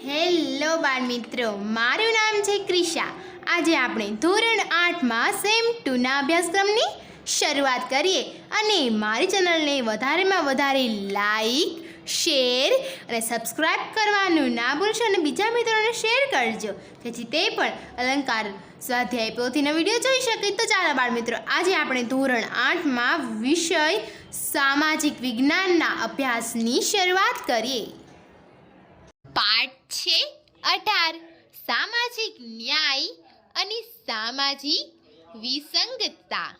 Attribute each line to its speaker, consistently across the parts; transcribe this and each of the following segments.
Speaker 1: Hello બાળ મિત્રો મારું નામ છે ક્રિશા. આજે આપણે ધોરણ આઠમાં સેમ ટુના અભ્યાસક્રમની શરૂઆત કરીએ અને મારી ચેનલને વધારેમાં વધારે લાઈક, શેર અને સબસ્ક્રાઈબ કરવાનું ના ભૂલશો અને બીજા મિત્રોને શેર કરજો. જેથી તે પણ અલંકાર સ્વાધ્યાય પોથીનો વીડિયો જોઈ શકે. તો ચાલો બાળ મિત્રો આજે આપણે ધોરણ આઠમાં વિષય સામાજિક વિજ્ઞાનના અભ્યાસની શરૂઆત કરીએ. પાઠ છે અઢાર. સામાજિક ન્યાય અને સામાજિક વિસંગતતા.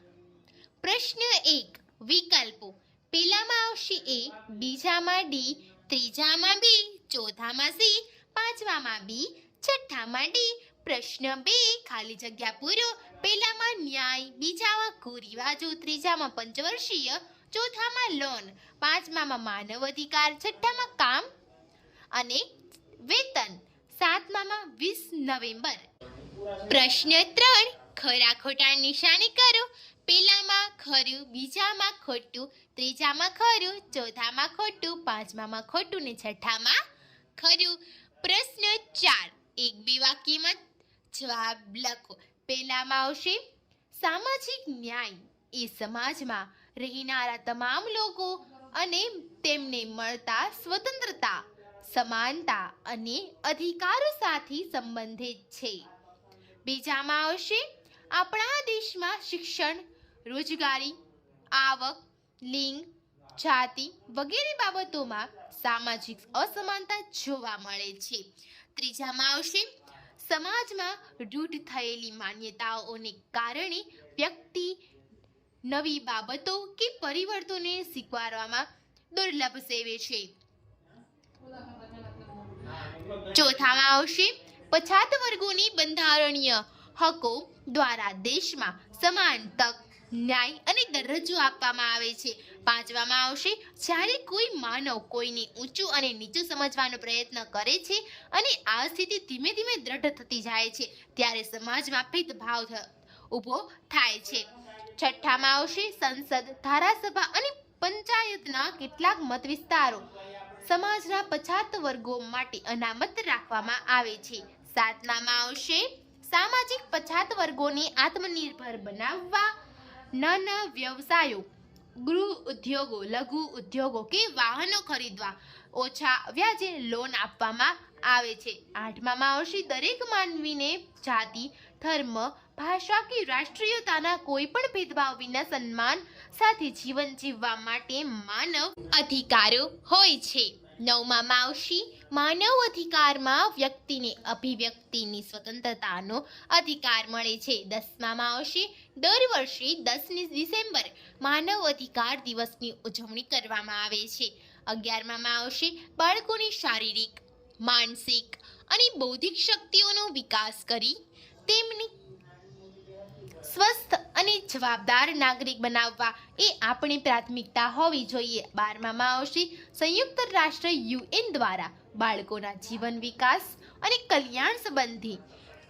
Speaker 1: પ્રશ્ન એક, વિકલ્પો. પહેલામાં આવશે એ, બીજામાં ડી, ત્રીજામાં બી, ચોથામાં સી પાંચમામાં બી, છઠ્ઠામાં ડી. પ્રશ્ન બે, ખાલી જગ્યા પૂરો. પહેલામાં ન્યાય, બીજામાં કુરિવાજો ત્રીજામાં પંચવર્ષીય, ચોથામાં લોન, પાંચમામાં માનવ અધિકાર, છઠ્ઠામાં કામ અને વેતન, સાતમામાં વીસ નવેમ્બર. પ્રશ્ન ત્રણ, ખરા ખોટા નિશાની કરો. પેલામાં ખરું, બીજામાં ખોટું, ત્રીજામાં ખરું, ચોથામાં ખોટું, પાંચમામાં ખોટું ને છઠ્ઠામાં ખરું. પ્રશ્ન ચાર, એક બે વાક્યમાં જવાબ લખો. પહેલામાં આવશે, સામાજિક ન્યાય. એ સમાજમાં રહેનારા તમામ લોકો અને તેમને મળતા સ્વતંત્રતા. સમાનતા અને અધિકારો સાથે સંબંધિત છે. બીજામાં આવશે, આપણા દેશમાં શિક્ષણ, રોજગારી, આવક, લિંગ, જાતિ વગેરે બાબતોમાં સામાજિક અસમાનતા જોવા મળે છે. ત્રીજામાં આવશે, સમાજમાં રૂઢ થયેલી માન્યતાઓને કારણે વ્યક્તિ નવી બાબતો કે પરિવર્તનોને સ્વીકારવામાં દુર્લભ સેવે છે. ચોથામાં આવશે. પછાત વર્ગોની બંધારણીય હકો દ્વારા દેશમાં સમાન તક, ન્યાય અને દરજ્જો આપવામાં આવે છે. પાંચવામાં આવશે, જ્યારે કોઈ માનવ કોઈને ઊંચું અને નીચું સમજવાનો પ્રયત્ન કરે છે અને આ સ્થિતિ ધીમે ધીમે દ્રઢ થતી જાય છે, ત્યારે સમાજમાં ભેદભાવ ઊભો થાય છે. છઠ્ઠામાં આવશે સંસદ, ધારાસભા અને પંચાયતના કેટલાક મત વિસ્તારો સમાજના પછાત વર્ગો માટે અનામત રાખવામાં આવે છે. સાતમામાં આવશે, સામાજિક પછાત વર્ગોને આત્મનિર્ભર બનાવવા નાના વ્યવસાયો, ગૃહ ઉદ્યોગો, લઘુ ઉદ્યોગો કે વાહનો ખરીદવા. ઓછા વ્યાજે લોન આપવામાં આવે છે. આઠમામાં આવશે, દરેક માનવીને જાતિ, ધર્મ, ભાષા કે રાષ્ટ્રીયતાના કોઈ પણ ભેદભાવ વિના સન્માન સાથે જીવન જીવવા માટે માનવ અધિકારો હોય છે. નવમા માવશી માનવ અધિકારમાં વ્યક્તિને અભિવ્યક્તિની સ્વતંત્રતાનો અધિકાર મળે છે. દસમામાં માવશી દર વર્ષે દસમી ડિસેમ્બર માનવ અધિકાર દિવસની ઉજવણી કરવામાં આવે છે. અગિયારમા આવશે બાળકોની શારીરિક, માનસિક અને બૌદ્ધિક શક્તિઓનો વિકાસ કરી તેમની સ્વસ્થ અને જવાબદાર નાગરિક બનાવવા એ આપણી પ્રાથમિકતા હોવી જોઈએ. બારમામાં આવશે સંયુક્ત રાષ્ટ્ર યુએન દ્વારા બાળકોના જીવન વિકાસ અને કલ્યાણ સંબંધી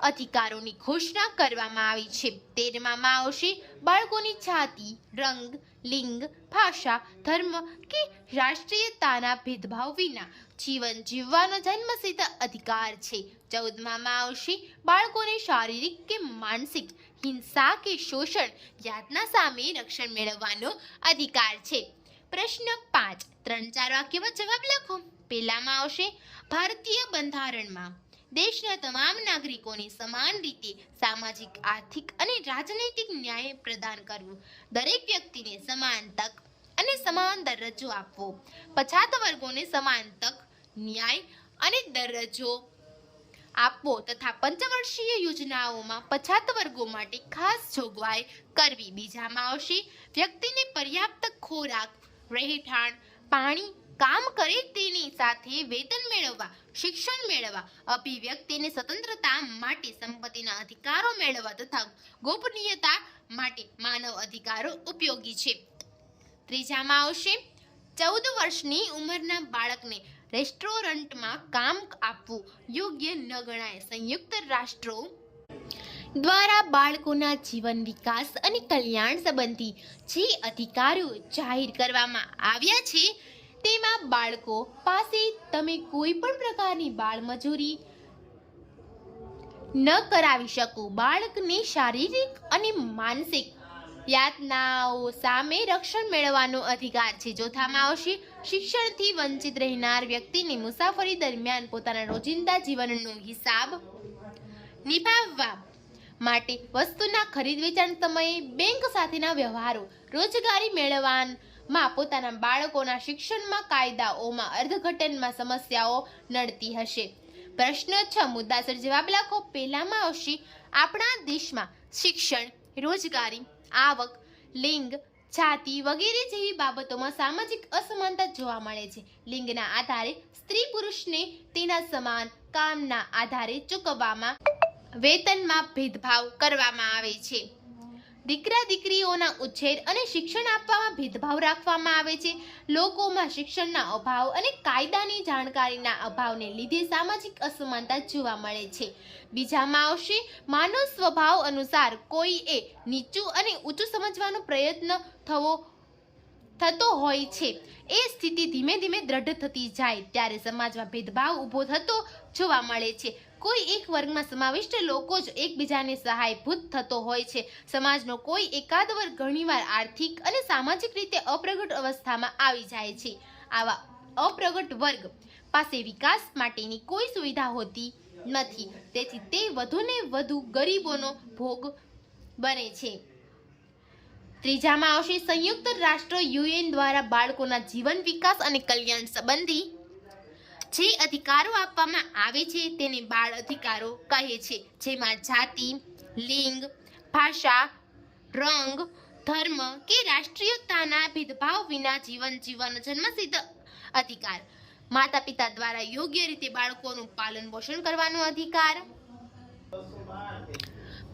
Speaker 1: અધિકારોની ઘોષણા કરવામાં આવી છે. તેરમામાં આવશે બાળકોની જાતિ, રંગ, લિંગ, ભાષા, ધર્મ કે રાષ્ટ્રીયતાના ભેદભાવ વિના જીવન જીવવાનો જન્મસિદ્ધ અધિકાર છે. ચૌદમામાં આવશે બાળકોને શારીરિક કે માનસિક હિંસા કે શોષણ યાતના સામે રક્ષણ મેળવવાનો અધિકાર છે. પ્રશ્ન પાંચ, ત્રણ ચાર વાક્યમાં જવાબ લખો. પહેલામાં આવશે, ભારતીય બંધારણમાં દેશના તમામ નાગરિકોને સમાન રીતે સામાજિક, આર્થિક અને રાજનૈતિક ન્યાય પ્રદાન કરવું. દરેક વ્યક્તિને સમાન તક અને સમાન દરજ્જો આપવો. પછાત વર્ગોને સમાન તક, ન્યાય અને દરજ્જો આપવો તથા પંચવર્ષીય યોજનાઓમાં પછાત વર્ગો માટે ખાસ જોગવાઈ કરવી બીજામાં આવશે. વ્યક્તિને પર્યાપ્ત ખોરાક, રહેઠાણ, પાણી, કામ કરે તેની સાથે વેતન મેળવવા, શિક્ષણ મેળવવા, અભિવ્યક્તિની સ્વતંત્રતા માટે સંપત્તિના અધિકારો મેળવવા તથા ગોપનીયતા માટે માનવ અધિકારો ઉપયોગી છે. ત્રીજામાં આવશે ચૌદ વર્ષની ઉંમરના બાળકને રેસ્ટોરન્ટમાં કામ આપવું યોગ્ય ન ગણાય. સંયુક્ત રાષ્ટ્રો દ્વારા બાળકોના જીવન વિકાસ અને કલ્યાણ સંબંધી જે અધિકારો જાહેર કરવામાં આવ્યા છે, તેમાં બાળકો પાસે તમે કોઈ પણ પ્રકારની બાળમજૂરી ન કરાવી શકો. બાળકને શારીરિક અને માનસિક યાતનાઓ સામે રક્ષણ મેળવવાનો અધિકાર છે. ચોથામાં આવશે, શિક્ષણથી વંચિત રહેનાર વ્યક્તિની મુસાફરી દરમિયાન પોતાના રોજિંદા જીવનનો હિસાબ નિભાવવા માટે વસ્તુના ખરીદ વેચાણ સમયે બેંક સાથેના વ્યવહારો, રોજગારી મેળવવામાં પોતાના બાળકોના શિક્ષણમાં કાયદાઓમાં અર્થઘટનમાં સમસ્યાઓ નડતી હશે. પ્રશ્ન છ, મુદ્દાસર જવાબ લખો. પહેલામાં આવશે, આપણા દેશમાં શિક્ષણ, રોજગારી આવક, લિંગ, જાતિ વગેરે જેવી બાબતોમાં સામાજિક અસમાનતા જોવા મળે છે. લિંગના આધારે સ્ત્રી પુરુષને તેના સમાન કામના આધારે ચૂકવવામાં, વેતનમાં ભેદભાવ કરવામાં આવે છે. દીકરા દીકરીઓના ઉછેર અને શિક્ષણ આપવામાં ભેદભાવ રાખવામાં આવે છે. લોકોમાં શિક્ષણના અભાવ અને કાયદાની જાણકારીના અભાવને લીધે સામાજિક અસમાનતા જોવા મળે છે. બીજામાં આવશે, માનવ સ્વભાવ અનુસાર કોઈએ નીચું અને ઊંચું સમજવાનો પ્રયત્ન થવો થતો હોય છે. એ સ્થિતિ ધીમે ધીમે દ્રઢ થતી જાય ત્યારે સમાજમાં ભેદભાવ ઊભો થતો જોવા મળે છે. કોઈ એક વર્ગમાં સમાવિષ્ટ લોકો જ એકબીજાને સહાયભૂત થતો હોય છે. સમાજનો કોઈ એકાદ વર્ગ ઘણીવાર આર્થિક અને સામાજિક રીતે અપ્રગટ અવસ્થામાં આવી જાય છે. આવા અપ્રગટ વર્ગ પાસે વિકાસ માટેની કોઈ સુવિધા હોતી નથી. તેથી તે વધુને વધુ ગરીબોનો ભોગ બને છે. ત્રીજામાં આવશે સંયુક્ત રાષ્ટ્ર યુએન દ્વારા બાળકોના જીવન વિકાસ અને કલ્યાણ સંબંધી જે અધિકારો આપવામાં આવે છે તેને બાળ અધિકારો કહે છે. જેમાં જાતિ, લિંગ, ભાષા, રંગ, ધર્મ કે રાષ્ટ્રીયતાના ભેદભાવ વિના જીવન જીવવાનો જન્મસિદ્ધ અધિકાર. માતા પિતા દ્વારા યોગ્ય રીતે બાળકોનું પાલન પોષણ કરવાનો અધિકાર.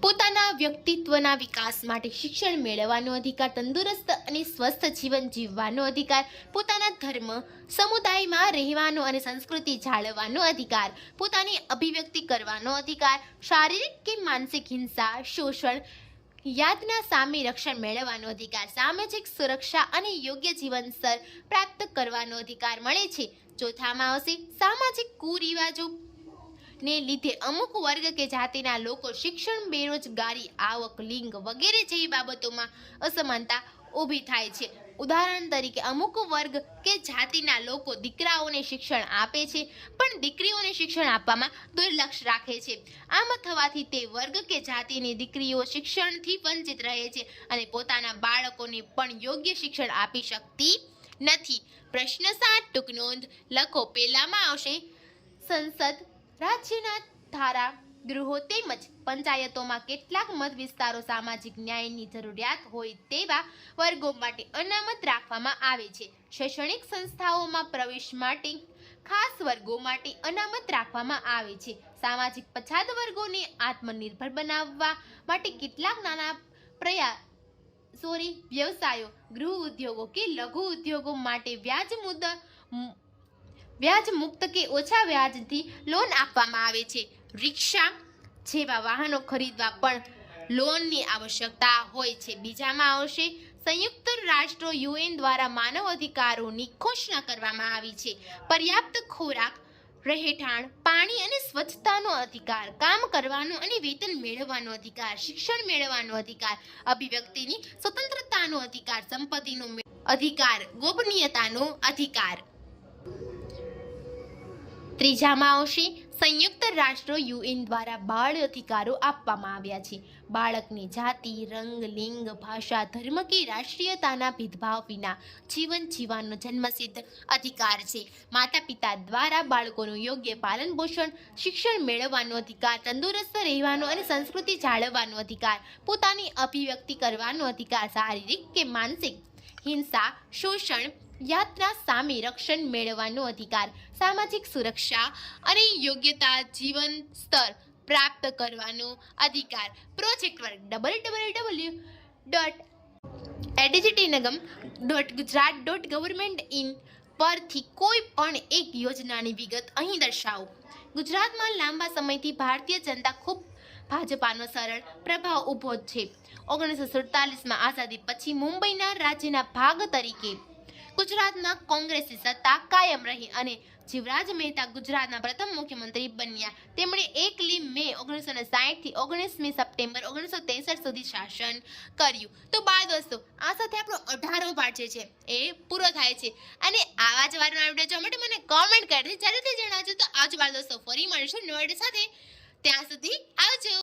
Speaker 1: પોતાના વ્યક્તિત્વના વિકાસ માટે શિક્ષણ મેળવવાનો અધિકાર, તંદુરસ્ત અને સ્વસ્થ જીવન જીવવાનો અધિકાર, પોતાના ધર્મ, સમુદાયમાં રહેવાનો અને સંસ્કૃતિ જાળવવાનો અધિકાર, પોતાની અભિવ્યક્તિ કરવાનો અધિકાર, શારીરિક કે માનસિક હિંસા, શોષણ યાતના સામે રક્ષણ મેળવવાનો અધિકાર, સામાજિક સુરક્ષા અને યોગ્ય જીવન સ્તર પ્રાપ્ત કરવાનો અધિકાર મળે છે. ચોથામાં આવશે સામાજિક કુરિવાજો ને લીધે અમુક વર્ગ કે જાતિના લોકો શિક્ષણ બેરોજગારી આવક, લિંગ વગેરે જેવી બાબતોમાં અસમાનતા ઊભી થાય છે. ઉદાહરણ તરીકે અમુક વર્ગ કે જાતિના લોકો દીકરાઓને શિક્ષણ આપે છે, પણ દીકરીઓને શિક્ષણ આપવામાં દુર્લક્ષ રાખે છે. આમ થવાથી તે વર્ગ કે જાતિની દીકરીઓ શિક્ષણથી વંચિત રહે છે અને પોતાના બાળકોને પણ યોગ્ય શિક્ષણ આપી શકતી નથી. પ્રશ્ન સાત, ટૂંક નોંધ લખો. પહેલામાં આવશે સંસદ રાજ્યના ધારા ગૃહો તેમજ પંચાયતોમાં કેટલાક મત વિસ્તારો સામાજિક ન્યાયની જરૂરિયાત હોય તેવા વર્ગો માટે અનામત રાખવામાં આવે છે. શૈક્ષણિક સંસ્થાઓમાં પ્રવેશ માટે ખાસ વર્ગો માટે અનામત રાખવામાં આવે છે. સામાજિક પછાત વર્ગોને આત્મનિર્ભર બનાવવા માટે કેટલાક નાના પ્રયાસ સોરી, વ્યવસાયો, ગૃહ ઉદ્યોગો કે લઘુ ઉદ્યોગો માટે વ્યાજ મુદ્દ વ્યાજ મુક્ત કે ઓછા વ્યાજથી લોન આપવામાં આવે છે. રિક્ષા જેવા વાહનો ખરીદવા પણ લોનની આવશ્યકતા હોય છે. બીજામાં આવશે સંયુક્ત રાષ્ટ્રો યુએન દ્વારા માનવ અધિકારોની ઘોષણા કરવામાં આવી છે. પર્યાપ્ત ખોરાક રહેઠાણ, પાણી અને સ્વચ્છતાનો અધિકાર, કામ કરવાનો અને વેતન મેળવવાનો અધિકાર, શિક્ષણ મેળવવાનો અધિકાર, અભિવ્યક્તિની સ્વતંત્રતાનો અધિકાર, સંપત્તિનો અધિકાર, ગોપનીયતાનો અધિકાર. ત્રીજામાં આવશે. સંયુક્ત રાષ્ટ્રો યુએન દ્વારા બાળ અધિકારો આપવામાં આવ્યા છે. બાળકને જાતિ, રંગ, લિંગ, ભાષા, ધર્મ કે રાષ્ટ્રીયતાના ભેદભાવ વિના જીવન જીવવાનો જન્મસિદ્ધ અધિકાર છે. માતા પિતા દ્વારા બાળકોનું યોગ્ય પાલન પોષણ, શિક્ષણ મેળવવાનો અધિકાર, તંદુરસ્ત રહેવાનો અને સંસ્કૃતિ જાળવવાનો અધિકાર, પોતાની અભિવ્યક્તિ કરવાનો અધિકાર શારીરિક કે માનસિક, હિંસા, શોષણ યાત્રા સામે રક્ષણ મેળવવાનો અધિકાર, સામાજિક સુરક્ષા અને યોગ્યતા જીવન સ્તર પ્રાપ્ત કરવાનો અધિકાર. Project work double double W dot ADGT નગમ dot Gujarat dot government in પરથી કોઈ પણ એક યોજનાની વિગત અહીં દર્શાવો. ગુજરાતમાં લાંબા સમયથી ભારતીય જનતા ખૂબ ભાજપાનો સરળ પ્રભાવ ઊભો છે. ઓગણીસો સુડતાલીસમાં આઝાદી પછી મુંબઈના રાજ્યના ભાગ તરીકે
Speaker 2: ગુજરાતમાં કોંગ્રેસની સત્તા કાયમ રહી અને જીવરાજ મહેતા ગુજરાતના પ્રથમ મુખ્યમંત્રી બન્યા. તેમણે એકલી મે ઓગણીસો ને થી ઓગણીસમી સપ્ટેમ્બર ઓગણીસો ત્રેસઠ સુધી શાસન કર્યું. તો બાળ દોસ્તો આ સાથે આપણો અઢારો પાઠ જે છે, એ પૂરો થાય છે. અને આવા જ વારનો આવડે જોવા માટે મને કોમેન્ટ જ્યારે તે જણાવજો તો આજ બાળ દોસ્તો ફરી મળીશું નવડે સાથે. ત્યાં સુધી આવજો.